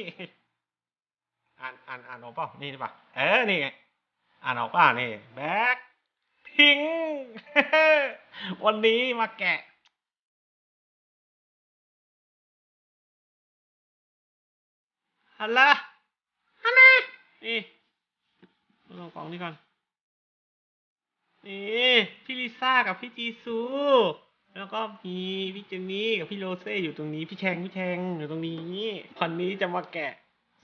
นี่อ่านอ่านอ่านออกเปล่านี่ป่ะเออนี่ไงอ่านออกป่ะนี่แบ็คพิงวันนี้มาแกะฮัลโหลฮัลโหลนี่ลองกล่องนี้ก่อนนี่พี่ลิซ่ากับพี่จีซู แล้วก็มีพี่เจนนี่กับพี่โรเซ่อยู่ตรงนี้ พี่แชงพี่แชงอยู่ตรงนี้วันนี้จะมาแกะ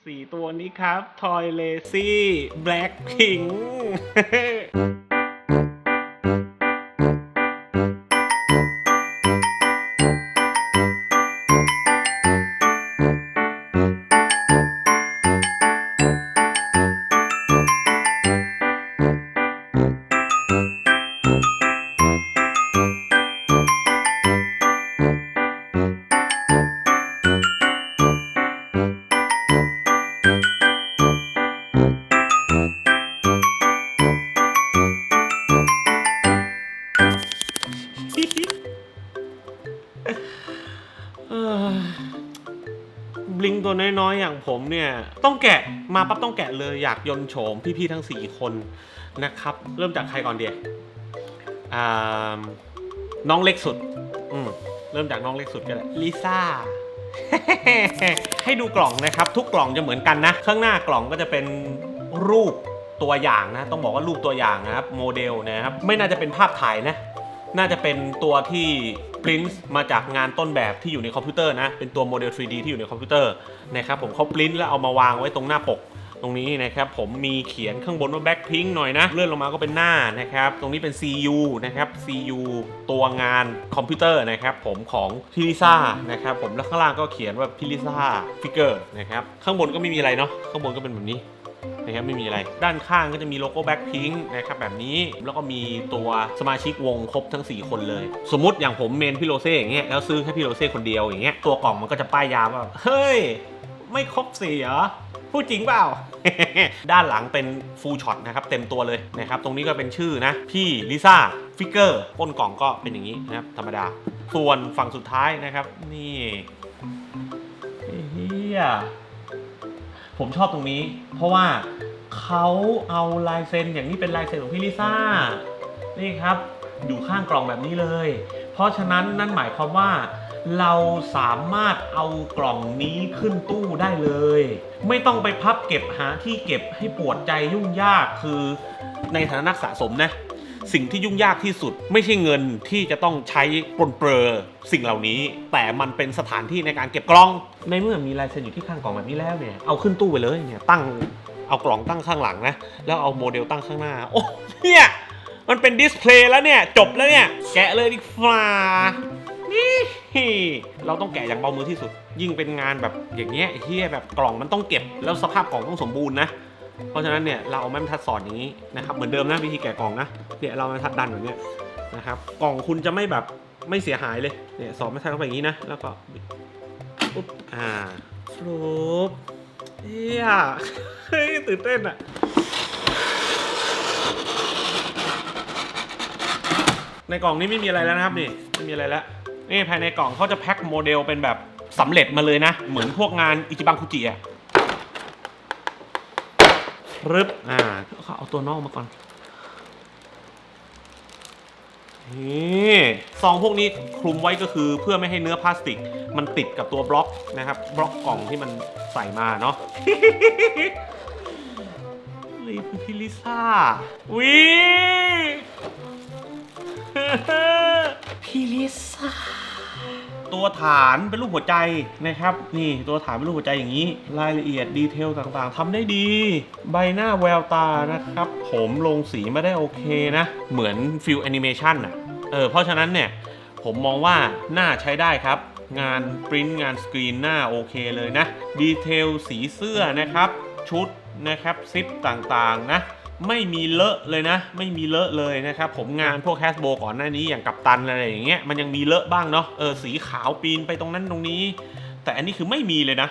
สี่ตัวนี้ครับทอยเลซี่แบล็คพิงเต้องแกะมาปั๊บต้องแกะเลยอยากยนโฉมพี่ๆทั้ง 4 คนนะครับ เริ่มจากใครก่อนเดียน้องเล็กสุดอืมเริ่มจากน้องเล็กสุดก็ได้ลิซ่าให้ดูกล่องนะครับ ทุกกล่องจะเหมือนกันนะ ข้างหน้ากล่องก็จะเป็นรูปตัวอย่างนะ ต้องบอกว่ารูปตัวอย่างนะครับ โมเดลนะครับ ไม่น่าจะเป็นภาพถ่ายนะ น่าจะเป็นตัวที่ปริ้นมาจากงานต้นแบบที่อยู่ในคอมพิวเตอร์นะ เป็นตัวโมเดล 3D ที่อยู่ในคอมพิวเตอร์นะครับผมเขาปริ้นแล้วเอามาวางไว้ตรงหน้าปก ตรงนี้นะครับผมมีเขียนข้างบนว่า Blackpink หน่อยนะ เลื่อนลงมาก็เป็นหน้านะครับ ตรงนี้เป็น CU นะครับ CU ตัวงานคอมพิวเตอร์นะครับผมของพิลิซ่านะครับผมแล้วข้างล่างก็เขียนว่าพิลิซ่าฟิกเกอร์นะครับข้างบนก็ไม่มีอะไรเนาะข้างบนก็เป็นแบบนี้ นะครับไม่มีอะไร ด้านข้างก็จะมีโลโก้แบ็คพิงค์นะครับแบบนี้แล้วก็มีตัวสมาชิกวงครบทั้ง 4 คนเลย สมมติอย่างผมเมนพี่โรเซ่อย่างเงี้ยแล้วซื้อแค่พี่โรเซ่คนเดียวอย่างเงี้ยตัวกล่องมันก็จะป้ายยาว่าเฮ้ย ไม่ครบสี่เหรอพูดจริงเปล่า ด้านหลังเป็นฟูลช็อตนะครับเต็มตัวเลยนะครับตรงนี้ก็เป็นชื่อนะ พี่ลิซ่าฟิกเกอร์ก้นกล่องก็เป็นอย่างนี้นะครับธรรมดา ส่วนฝั่งสุดท้ายนะครับ นี่เฮีย ผมชอบตรงนี้ เพราะว่าเขาเอาลายเซ็นอย่างนี้เป็นลายเซ็นของพี่ลิซ่านี่ครับอยู่ข้างกล่องแบบนี้เลย เพราะฉะนั้นนั่นหมายความว่า เราสามารถเอากล่องนี้ขึ้นตู้ได้เลย ไม่ต้องไปพับเก็บหาที่เก็บให้ปวดใจยุ่งยากคือในฐานะนักสะสมนะ สิ่งที่ยุ่งยากที่สุด ไม่ใช่เงินที่จะต้องใช้ปนเปรอสิ่งเหล่านี้ แต่มันเป็นสถานที่ในการเก็บกล่อง ในเมื่อมีลายเซ็นอยู่ที่ข้างกล่องแบบนี้แล้วเนี่ยเอาขึ้นตู้ไปเลยเนี่ยตั้งเอากล่องตั้งข้างหลังนะแล้วเอาโมเดลตั้งข้างหน้าโอ้เนี่ยมันเป็นดิสเพลย์แล้วเนี่ยจบแล้วเนี่ยแกะเลยดีกว่านี่เราต้องแกะอย่างเบามือที่สุด ยิ่งเป็นงานแบบอย่างเงี้ยเฮียแบบกล่องมันต้องเก็บแล้วสภาพกล่องต้องสมบูรณ์นะ เพราะฉะนั้นเนี่ยเราเอาไม้บรรทัดสอดอย่างนี้นะครับเหมือนเดิมนะวิธีแกะกล่องนะเนี่ยเราเอาไม้บรรทัดดันแบบนี้นะครับกล่องคุณจะไม่แบบไม่เสียหายเลยเนี่ยสอดไม้บรรทัดเข้าไปอย่างนี้นะแล้วก็ปุ๊บอ่าฟลุปเฮียเฮ้ยตื่นเต้นอะในกล่องนี้ไม่มีอะไรแล้วนะครับนี่ไม่มีอะไรแล้วนี่ภายในกล่องเขาจะแพ็คโมเดลเป็นแบบสำเร็จมาเลยนะ เหมือนพวกงานอิจิบังคุจิอะ รึบอ่าเขาเอาตัวนอกมาก่อนนี่ซองพวกนี้คลุมไว้ก็คือเพื่อไม่ให้เนื้อพลาสติก มันติดกับตัวบล็อกนะครับบล็อกกล่องที่มันใส่มาเนาะลีคือพี่ลิซ่าวิพี่ลิซ่า ตัวฐานเป็นรูปหัวใจนะครับ นี่ตัวฐานเป็นรูปหัวใจอย่างนี้ รายละเอียดดีเทลต่างๆทำได้ดี ใบหน้าแววตานะครับ ผมลงสีไม่ได้โอเคนะ เหมือนฟิลแอนิเมชันอะเออเพราะฉะนั้นเนี่ย ผมมองว่าหน่าใช้ได้ครับ งานปริ้นงานสกรีนหน้าโอเคเลยนะ ดีเทลสีเสื้อนะครับ ชุดนะครับซิปต่างๆนะ ไม่มีเลอะเลยนะ ไม่มีเลอะเลยนะครับ ผมงานพวกแคสโบก่อนหน้านี้อย่างกับตันอะไรอย่างเงี้ยมันยังมีเลอะบ้างเนาะเออสีขาวปีนไปตรงนั้นตรงนี้ แต่อันนี้คือไม่มีเลยนะ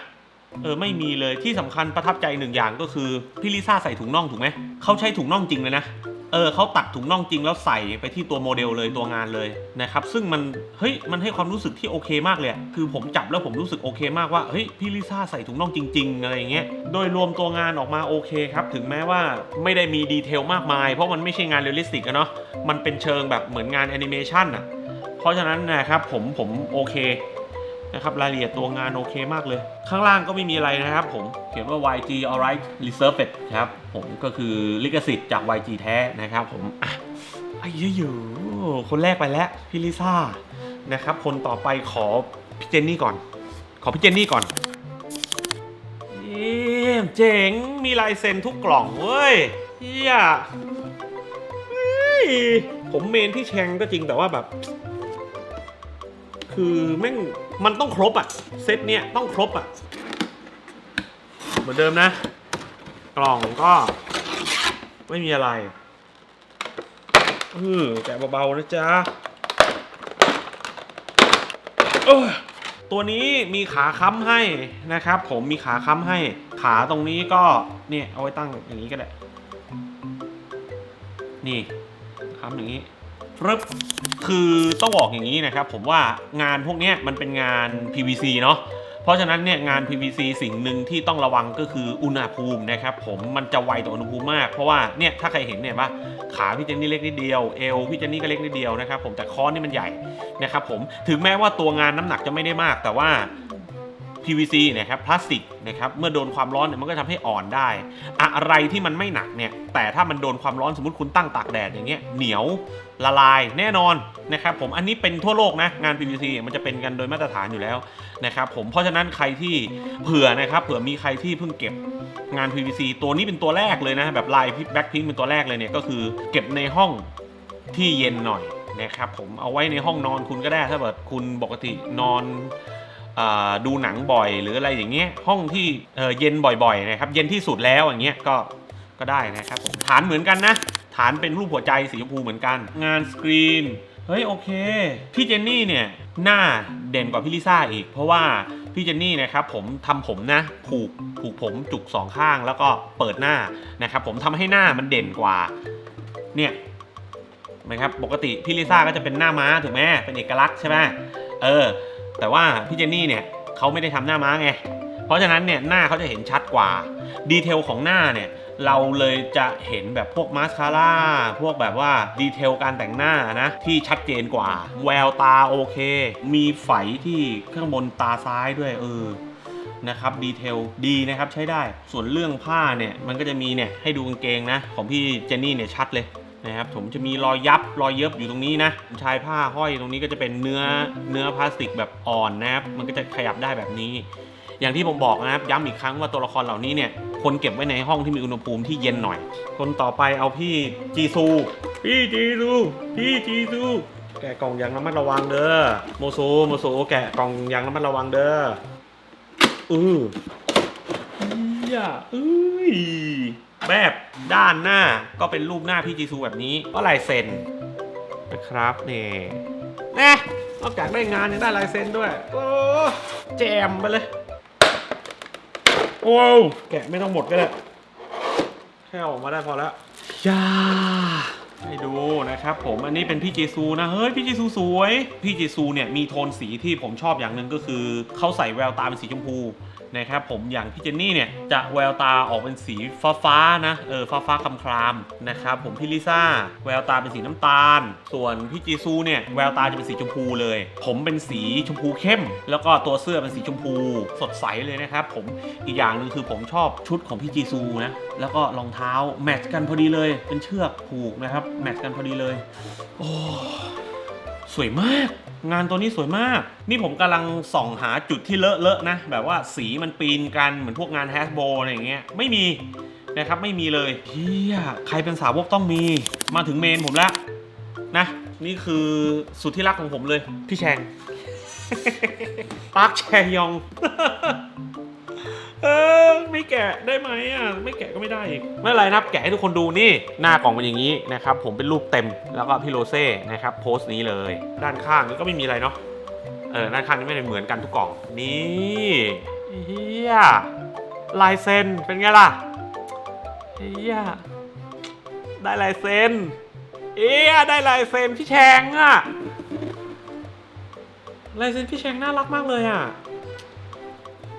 เออไม่มีเลยที่สำคัญประทับใจหนึ่งอย่างก็คือพี่ลิซ่าใส่ถุงน่องถูกไหมเขาใช้ถุงน่องจริงเลยนะ เออเขาตัดถุงน่องจริงแล้วใส่ไปที่ตัวโมเดลเลยตัวงานเลยนะครับซึ่งมันเฮ้ยมันให้ความรู้สึกที่โอเคมากเลย คือผมจับแล้วผมรู้สึกโอเคมากว่าเฮ้ยพี่ลิซ่าใส่ถุงน่องจริง ๆ อะไรอย่างเงี้ยโดยรวมตัวงานออกมาโอเคครับถึงแม้ว่าไม่ได้มีดีเทลมากมาย เพราะมันไม่ใช่งานเรียลลิสติกอะเนาะมันเป็นเชิงแบบเหมือนงานแอนิเมชันอะเพราะฉะนั้นนะครับผมผมโอเค นะครับรายละเอียดตัวงานโอเคมากเลย ข้างล่างก็ไม่มีอะไรนะครับผมเขียนว่า YG alright reserved ครับผมก็คือลิขสิทธิ์จาก YG แท้นะครับผมอะไอ้เยอะๆคนแรกไปแล้วพี่ลิซ่านะครับคนต่อไปขอพี่เจนนี่ก่อน ขอพี่เจนนี่ก่อนเยี่ยมเจ๋งมีลายเซ็นทุกกล่องเว้ยเฮียเฮ้ยผมเมนพี่แชงก็จริงแต่ว่าแบบ คือแม่ง มันต้องครบอะเซตเนี้ยต้องครบอะเหมือนเดิมนะ กล่องก็ไม่มีอะไรเออแกะเบาๆนะจ๊ะตัวนี้มีขาค้ำให้นะครับ ผมมีขาค้ำให้ ขาตรงนี้ก็เนี่ยเอาไว้ตั้งอย่างนี้ก็ได้ นี่ค้ำอย่างนี้ ปึ๊บคือต้องบอกอย่างนี้นะครับ ผมว่างานพวกนี้มันเป็นงาน PVC เนาะเพราะฉะนั้นเนี่ยงาน PVC สิ่งหนึ่งที่ต้องระวังก็คืออุณหภูมินะครับผมมันจะไวต่ออุณหภูมิมาก เพราะว่าเนี่ยถ้าใครเห็นเนี่ยว่าขาพี่เจนนี่เล็กนิดเดียวเอวพี่เจนนี่ก็เล็กนิดเดียวนะครับผมแต่ค้อนนี่มันใหญ่นะครับผมถึงแม้ว่าตัวงานน้ำหนักจะไม่ได้มากแต่ว่า PVC นะครับพลาสติกนะครับเมื่อโดนความร้อนเนี่ยมันก็ทำให้อ่อนได้ อะไรที่มันไม่หนักเนี่ยแต่ถ้ามันโดนความร้อนสมมติคุณตั้งตากแดดอย่างเงี้ยเหนียวละลายแน่นอนนะครับผมอันนี้เป็นทั่วโลกนะงาน PVC มันจะเป็นกันโดยมาตรฐานอยู่แล้วนะครับผมเพราะฉะนั้นใครที่เผื่อนะครับเผื่อมีใครที่เพิ่งเก็บงาน PVC ตัวนี้เป็นตัวแรกเลยนะแบบลายแบ็คพิงเป็นตัวแรกเลยเนี่ยก็คือเก็บในห้องที่เย็นหน่อยนะครับผมเอาไว้ในห้องนอนคุณก็ได้ถ้าแบบคุณปกตินอน ดูหนังบ่อยหรืออะไรอย่างเงี้ยห้องที่เย็นบ่อยๆนะครับเย็นที่สุดแล้วอย่างเงี้ยก็ก็ได้นะครับผมฐานเหมือนกันนะ ฐานเป็นรูปหัวใจสีชมพูเหมือนกัน งานสกรีนเฮ้ยโอเค พี่เจนนี่เนี่ยหน้าเด่นกว่าพี่ลิซ่าอีก เพราะว่าพี่เจนนี่นะครับผมทำผมนะผูกผูกผมจุกสองข้างแล้วก็เปิดหน้านะครับผมทำให้หน้ามันเด่นกว่าเนี่ย นะครับปกติพี่ลิซ่าก็จะเป็นหน้าม้าถูกไหมเป็นเอกลักษณ์ใช่ไหมเออ แต่ว่าพี่เจนนี่เนี่ยเขาไม่ได้ทำหน้าม้าไงเพราะฉะนั้นเนี่ยหน้าเขาจะเห็นชัดกว่าดีเทลของหน้าเนี่ยเราเลยจะเห็นแบบพวกมาสคาร่าพวกแบบว่าดีเทลการแต่งหน้านะที่ชัดเจนกว่า แววตาโอเค มีไฝที่ข้างบนตาซ้ายด้วยเออนะครับดีเทลดีนะครับใช้ได้ส่วนเรื่องผ้าเนี่ยมันก็จะมีเนี่ยให้ดูกางเกงนะของพี่เจนนี่เนี่ยชัดเลย นะครับผมจะมีรอยยับรอยเย็บอยู่ตรงนี้นะชายผ้าห้อยตรงนี้ก็จะเป็นเนื้อเนื้อพลาสติกแบบอ่อนนะครับมันก็จะขยับได้แบบนี้ อย่างที่ผมบอกนะครับย้ำอีกครั้งว่าตัวละครเหล่านี้เนี่ยคนเก็บไว้ในห้องที่มีอุณหภูมิที่เย็นหน่อย คนต่อไปเอาพี่จีซูพี่จีซูพี่จีซูแกะกล่องยางระมัดระวังเด้อโมโซโมโซแกะกล่องยางระมัดระวังเด้ออือเฮียเอ้ย แบบด้านหน้าก็เป็นรูปหน้าพี่จีซูแบบนี้ก็ลายเซ็นนะครับนี่นะนอกจากได้งานยังได้ลายเซ็นด้วย โอ้แจมไปเลย โอ้แกะไม่ต้องหมดก็ได้แค่อออกมาได้พอแล้วยาให้ดูนะครับผมอันนี้เป็นพี่เจซูนะเฮ้ยพี่เจซูสวย พี่เจซูเนี่ยมีโทนสีที่ผมชอบอย่างหนึ่งก็คือเขาใส่แววตาเป็นสีชมพู นะครับผมอย่างพี่เจนนี่เนี่ยจะแววตาออกเป็นสีฟ้าฟ้าๆนะเออฟ้าฟ้าๆคำครามๆนะครับผมพี่ลิซ่าแววตาเป็นสีน้ำตาล ส่วนพี่จีซูเนี่ยแววตาจะเป็นสีชมพูเลย ผมเป็นสีชมพูเข้ม แล้วก็ตัวเสื้อเป็นสีชมพูสดใสเลยนะครับผมอีกอย่างหนึ่งคือผมชอบชุดของพี่จีซูนะแล้วก็รองเท้าแมทช์กันพอดีเลย เป็นเชือกผูกนะครับแมทช์กันพอดีเลยโอ้ สวยมาก งานตัวนี้สวยมาก นี่ผมกำลังส่องหาจุดที่เลอะเลอะๆนะ แบบว่าสีมันปีนกันเหมือนพวกงานแฮชโบอะไรอย่างเงี้ยไม่มีนะครับไม่มีเลยเฮียใครเป็นสาวกต้องมี มาถึงเมนผมแล้วนะ นี่คือสุดที่รักของผมเลย พี่แชงปาร์คแชยอง เออไม่แกะได้ไหมอะไม่แกะก็ไม่ได้อีกไม่เป็นไรนะครับ แกะให้ทุกคนดูนี่หน้ากล่องเป็นอย่างนี้นะครับผมเป็นรูปเต็มแล้วก็พี่โรเซ่นะครับโพสต์นี้เลย ด้านข้างก็ไม่มีอะไรเนาะเออด้านข้างนี่ไม่ได้เหมือนกันทุกกล่องนี่เฮียลายเซ็นเป็นไงล่ะเฮียได้ลายเซ็นเอ๊ะได้ลายเซ็นพี่แชงอะลายเซ็นพี่แชงน่ารักมากเลยอะ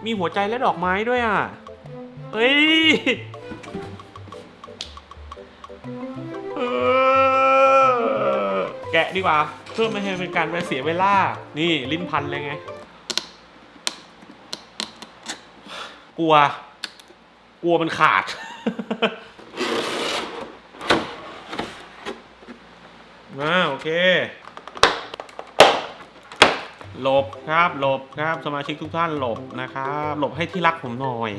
มีหัวใจและดอกไม้ด้วยอะเฮ้ยแกะดีกว่า เพื่อไม่ให้เป็นการไปเสียเวลา นี่ลิ้นพันเลยไง กลัว กลัวมันขาด อ่าโอเค หลบครับหลบครับ สมาชิกทุกท่านหลบนะครับ หลบให้ที่รักผมหน่อย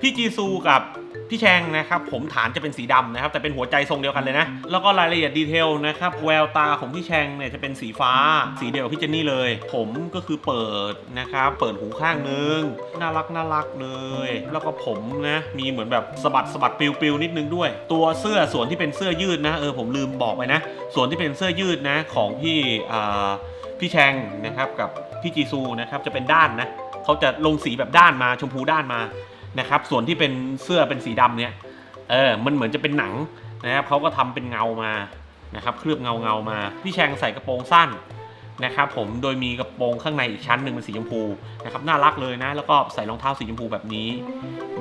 พี่จีซูกับพี่แชงนะครับผมฐานจะเป็นสีดำนะครับแต่เป็นหัวใจทรงเดียวกันเลยนะ แล้วก็รายละเอียดดีเทลนะครับแววตาของพี่แชงเนี่ยจะเป็นสีฟ้า สีเดียวกับพี่เจนนี่เลย ผมก็คือเปิดนะครับเปิดหูข้างนึง น่ารักน่ารักเลย แล้วก็ผมนะมีเหมือนแบบสะบัดสะบัดปิวปิวนิดนึงด้วย ตัวเสื้อส่วนที่เป็นเสื้อยืดนะเออผมลืมบอกไปนะ ส่วนที่เป็นเสื้อยืดนะของพี่พี่แชงนะครับกับพี่จีซูนะครับจะเป็นด้านนะเขาจะลงสีแบบด้านมาชมพูด้านมา นะครับ ส่วนที่เป็นเสื้อเป็นสีดำเนี่ย เออ มันเหมือนจะเป็นหนังนะครับเขาก็ทำเป็นเงามานะครับ เคลือบเงาเงามา พี่แชงใส่กระโปรงสั้นนะครับผม โดยมีกระโปรงข้างในอีกชั้นหนึ่งเป็นสีชมพูนะครับ น่ารักเลยนะ แล้วก็ใส่รองเท้าสีชมพูแบบนี้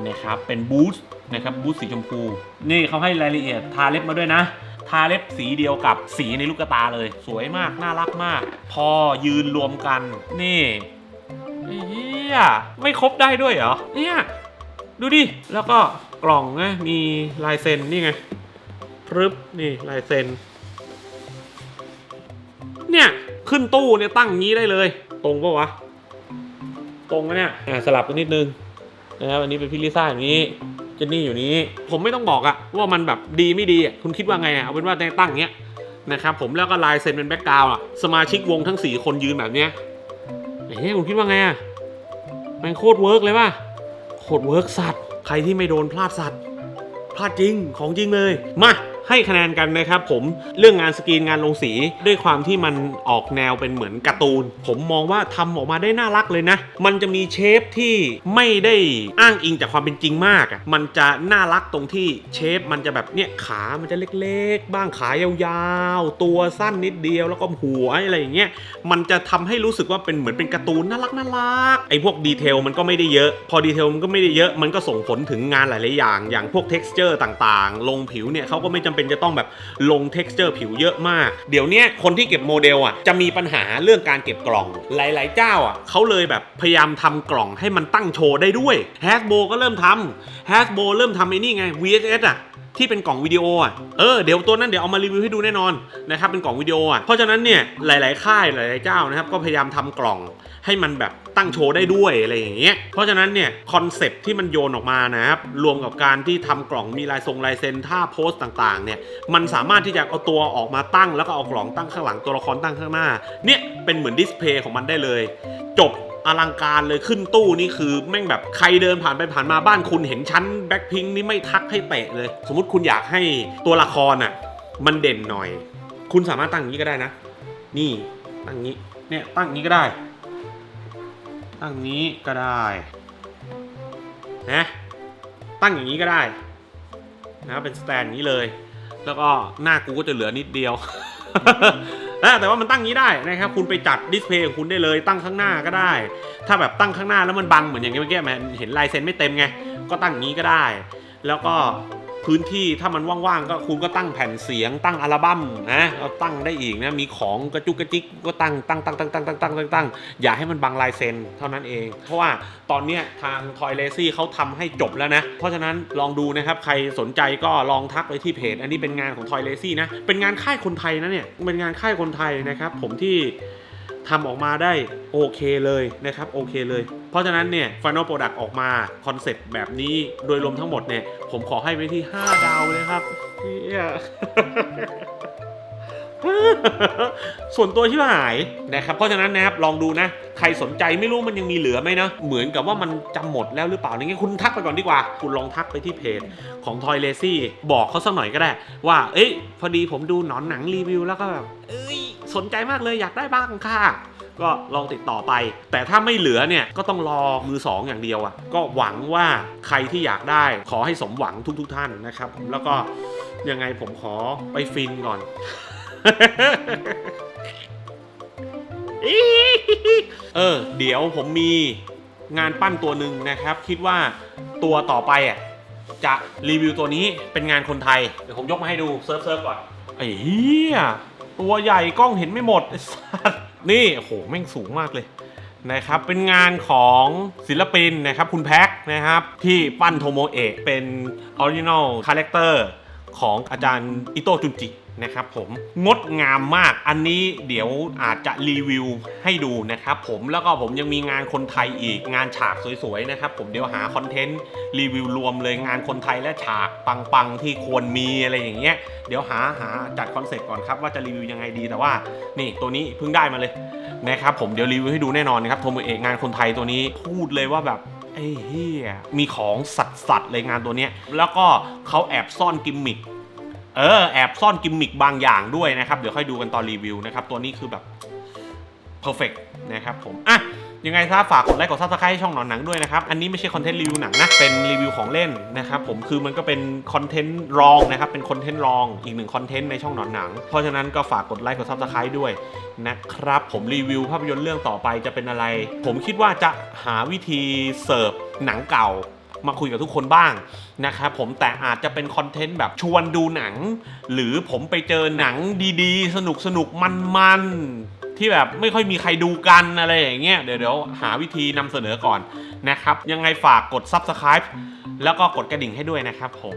นะครับ เป็นบูทนะครับ บูทสีชมพู นี่เขาให้รายละเอียดทาเล็บมาด้วยนะ ทาเล็บสีเดียวกับสีในลูกตาเลย สวยมาก น่ารักมาก พอยืนรวมกัน นี่เฮียไม่ครบได้ด้วยเหรอ เนี่ย ดูดิ แล้วก็กล่องนะมีลายเซ็นนี่ไงพรึบนี่ลายเซ็น เนี่ยขึ้นตู้เนี่ยตั้งงี้ได้เลย ตรงปะวะ ตรงไหมเนี่ยอะสลับกันนิดนึงนะครับอันนี้เป็นพี่ลิซ่าอย่างนี้เจนนี่อยู่นี้ ผมไม่ต้องบอกอะว่ามันแบบดีไม่ดีอะคุณคิดว่าไงอะเอาเป็นว่าตั้งอย่างเงี้ยนะครับผมแล้วก็ลายเซ็นเป็นแบ็กกราวด์อะสมาชิกวงทั้ง 4 คนยืนแบบเนี้ยเฮ้ยคุณคิดว่าไงอะมันโคตรเวิร์กเลยป่ะ โคตรเวิร์กสัตว์ ใครที่ไม่โดนพลาดสัตว์ พลาดจริงของจริงเลย มา ให้คะแนนกันนะครับผมเรื่องงานสกรีนงานลงสีด้วยความที่มันออกแนวเป็นเหมือนการ์ตูน ผมมองว่าทำออกมาได้น่ารักเลยนะ มันจะมีเชฟที่ไม่ได้อ้างอิงจากความเป็นจริงมากอะมันจะน่ารักตรงที่เชฟมันจะแบบเนี่ยขา มันจะเล็กๆ บ้างขายาวๆ ตัวสั้นนิดเดียวแล้วก็หัวอะไรอย่างเงี้ยมันจะทำให้รู้สึกว่าเป็นเหมือนเป็นการ์ตูนน่ารักน่ารักไอ้พวกดีเทลมันก็ไม่ได้เยอะ พอดีเทลมันก็ไม่ได้เยอะ มันก็ส่งผลถึงงานหลายๆอย่าง อย่างพวก t e x t อร์ต่างๆ ลงผิวเนี่ยเขาก็ไม่จำเป็นจะต้องแบบลง t e x t อร์ผิวเยอะมาก เดี๋ยวนี้คนที่เก็บโมเดลอะจะมีปัญหาเรื่องการเก็บกล่อง หลาย ๆ เจ้าอะเขาเลยแบบพยายามทำกล่องให้มันตั้งโชว์ได้ด้วย h a s b o ก็เริ่มทำ h a s b o เริ่มทำไอ้นี่ไง VHS อะ ที่เป็นกล่องวิดีโออะเออเดี๋ยวตัวนั้นเดี๋ยวเอามารีวิวให้ดูแน่นอนนะครับเป็นกล่องวิดีโออะเพราะฉะนั้นเนี่ยหลาย ๆ ค่ายหลาย ๆ เจ้านะครับก็พยายามทำกล่องให้มันแบบตั้งโชว์ได้ด้วยอะไรอย่างเงี้ย เพราะฉะนั้นเนี่ยคอนเซปที่มันโยนออกมานะครับรวมกับการที่ทำกล่องมีลายทรงลายเซ็นท่าโพสต์ต่างๆเนี่ยมันสามารถที่จะเอาตัวออกมาตั้ง แล้วก็เอากล่องตั้งข้างหลังตัวละครตั้งข้างหน้าเนี่ยเป็นเหมือนดิสเพย์ของมันได้เลย จบ อลังการเลยขึ้นตู้นี่คือแม่งแบบใครเดินผ่านไปผ่านมาบ้านคุณเห็นชั้นแบ็คพิงนี่ไม่ทักให้เตะเลย สมมติคุณอยากให้ตัวละครอะมันเด่นหน่อย คุณสามารถตั้งอย่างนี้ก็ได้นะ นี่ตั้งงนี้เนี่ยตั้งงนี้ก็ได้ ตั้งอย่างนี้ก็ได้นะตั้งอย่างนี้ก็ได้นะเป็นสแตนอย่างนี้เลย แล้วก็หน้ากูก็จะเหลือนิดเดียว นะแต่ว่ามันตั้งอย่างนี้ได้นะครับ คุณไปจัดดิสเพย์ของคุณได้เลย ตั้งข้างหน้าก็ได้ ถ้าแบบตั้งข้างหน้าแล้วมันบังเหมือนอย่างเมื่อกี้มันเห็นลายเซ็นไม่เต็มไง ก็ตั้งอย่างนี้ก็ได้ แล้วก็ พื้นที่ถ้ามันว่างๆก็คุณก็ตั้งแผ่นเสียงตั้งอัลบั้มนะเอาตั้งได้อีกนะมีของกระจุกกระจิกก็ตั้งตั้งตั้งตั้งตั้งตั้งตั้งตั้งตั้งอย่าให้มันบังลายเซ็นเท่านั้นเอง เพราะว่าตอนเนี้ยทางทอยเลซี่เขาทำให้จบแล้วนะ เพราะฉะนั้นลองดูนะครับใครสนใจก็ลองทักไปที่เพจ อันนี้เป็นงานของทอยเลซี่นะเป็นงานค่ายคนไทยนะเนี่ยเป็นงานค่ายคนไทยนะครับ ผมที่ทำออกมาได้โอเคเลยนะครับโอเคเลย เพราะฉะนั้นเนี่ย Final Product ออกมาคอนเซ็ปต์แบบนี้โดยรวมทั้งหมดเนี่ยผมขอให้ไว้ที่ 5 ดาวเลยครับเหี้ยส่วนตัวที่หายนะครับเพราะฉะนั้นนะครับลองดูนะ ใครสนใจไม่รู้มันยังมีเหลือไหมนะ เหมือนกับว่ามันจำหมดแล้วหรือเปล่าอย่างงี้คุณทักไปก่อนดีกว่า คุณลองทักไปที่เพจของ Toy Lazy บอกเขาสักหน่อยก็ได้ ว่า เอ้ย พอดีผมดูหนอนหนังรีวิวแล้วก็แบบเอ้ยสนใจมากเลยอยากได้บ้างค่ะ ก็ลองติดต่อไป แต่ถ้าไม่เหลือเนี่ยก็ต้องรอมือสองอย่างเดียวอะ่ะก็หวังว่าใครที่อยากได้ขอให้สมหวังทุกๆทท่านนะครับ แล้วก็ยังไงผมขอไปฟินก่อน เออ เดี๋ยวผมมีงานปั้นตัวหนึ่งนะครับ คิดว่าตัวต่อไปอะจะรีวิวตัวนี้เป็นงานคนไทย เดี๋ยวผมยกมาให้ดูเซิร์ฟเซิร์ฟก่อนไอ้เหี้ยตัวใหญ่กล้องเห็นไม่หมดไอ้สัส นี่โอ้โหแม่งสูงมากเลยนะครับเป็นงานของศิลปินนะครับคุณแพ็คนะครับที่ปั้นโทโมเอะเป็นออริจินอลคาแรคเตอร์ของอาจารย์อิโตะจุนจิ นะครับผมงดงามมากอันนี้เดี๋ยวอาจจะรีวิวให้ดูนะครับผมแล้วก็ผมยังมีงานคนไทยอีกงานฉากสวยๆนะครับผมเดี๋ยวหาคอนเทนต์รีวิวรวมเลยงานคนไทยและฉากปังๆที่ควรมีอะไรอย่างเงี้ยเดี๋ยวหาหาจัดคอนเซ็ปต์ก่อนครับว่าจะรีวิวยังไงดีแต่ว่า นี่ตัวนี้เพิ่งได้มาเลยนะครับผมเดี๋ยวรีวิวให้ดูแน่นอนนะครับโทโมเอะงานคนไทยตัวนี้พูดเลยว่าแบบไอ้เฮียมีของสัตว์สัตว์เลยงานตัวเนี้ยแล้วก็เขาแอบซ่อนกิมมิค เออแอบซ่อนกิมมิคบางอย่างด้วยนะครับ เดี๋ยวค่อยดูกันตอนรีวิวนะครับ ตัวนี้คือแบบ perfect นะครับผมอะยังไงถ้าฝากกดไลค์กดซับสไครต์ให้ช่องหนอนหนังด้วยนะครับ อันนี้ไม่ใช่คอนเทนต์รีวิวหนังนะ เป็นรีวิวของเล่นนะครับผมคือมันก็เป็นคอนเทนต์รองนะครับ เป็นคอนเทนต์รองอีกหนึ่งคอนเทนต์ในช่องหนอนหนัง เพราะฉะนั้นก็ฝากกดไลค์กดซับสไครต์ด้วยนะครับ ผมรีวิวภาพยนตร์เรื่องต่อไปจะเป็นอะไร ผมคิดว่าจะหาวิธีเสิร์ฟหนังเก่า มาคุยกับทุกคนบ้างนะครับผมแต่อาจจะเป็นคอนเทนต์แบบชวนดูหนัง หรือผมไปเจอหนังดีๆ สนุกสนุกมันมันๆ ที่แบบไม่ค่อยมีใครดูกันอะไรอย่างเงี้ยเดี๋ยวเดี๋ยวหาวิธีนำเสนอก่อนนะครับ ยังไงฝากกด Subscribe แล้วก็กดกระดิ่งให้ด้วยนะครับผม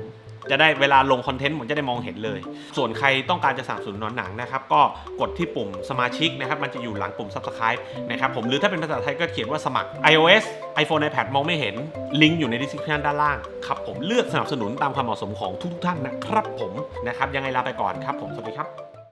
จะได้เวลาลงคอนเทนต์ผมจะได้มองเห็นเลย ส่วนใครต้องการจะสนับสนุนนอนหนังนะครับ ก็กดที่ปุ่มสมาชิกนะครับ มันจะอยู่หลังปุ่ม Subscribe นะครับผมหรือถ้าเป็นภาษาไทยก็เขียนว่าสมัคร iOS iPhone iPad มองไม่เห็นลิงก์อยู่ใน description ด้านล่างครับผมเลือกสนับสนุนตามความเหมาะสมของทุกๆท่านนะครับผมนะครับยังไงลาไปก่อนครับผมสวัสดีครับ